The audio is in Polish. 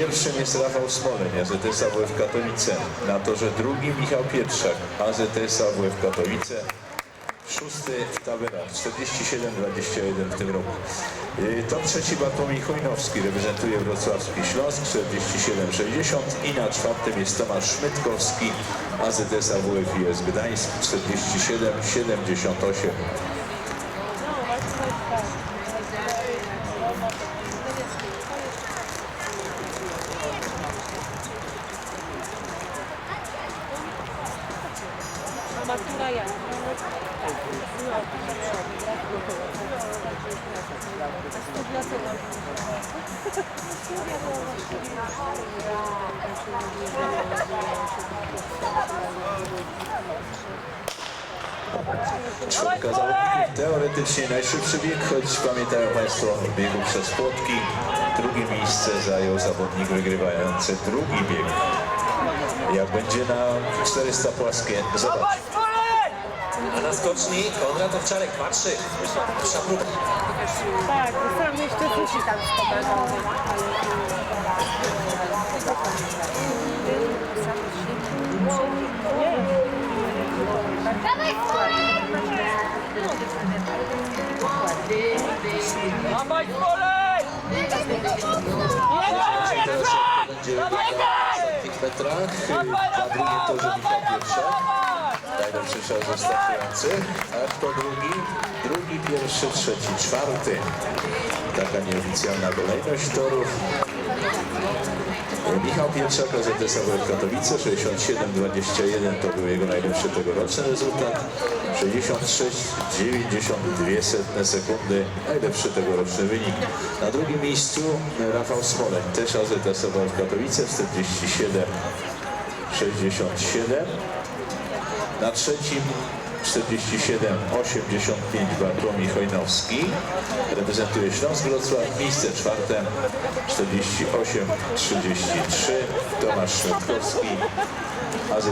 pierwszym jest Rafał Smoleń, AZS AWF Katowice. Na torze drugim Michał Pietrzak, AZS AWF Katowice. Szósty w tabelach, 47-21 w tym roku. Yy, To trzeci Bartłomiej Chojnowski, reprezentuje wrocławski Śląsk, 47-60 i na czwartym jest Tomasz Szmytkowski, AZS AWF IS Gdańsk, 47-78. Matura jak? A studia co tam? Studia to Czwórka zawodników teoretycznie najszybszy bieg, choć pamiętają Państwo biegu przez płotki. Drugie miejsce zajął zawodnik wygrywający drugi bieg. Jak będzie na 400 płaskie, zobacz. A na skoczni Konrad Owczarek patrzy. Pierwsza próba. Tak, sam jeszcze tam spodawał. Metrach. Na drugim torze Michał Pietrzak. Najlepszy czas wystarczający. A kto drugi? Drugi, pierwszy, trzeci, czwarty. Taka nieoficjalna kolejność torów. Michał Pietrzak, AZS AWF Katowice, 67-21 to był jego najlepszy tegoroczny rezultat. 66,92 sekundy, najlepszy tegoroczny wynik. Na drugim miejscu Rafał Smoleń, też AZS AWF Katowice, 47 67. Na trzecim 47-85 Bartłomiej Chojnowski. Reprezentuje Śląsk Wrocław. Miejsce czwarte 48-33 Tomasz Szymkowski. AZ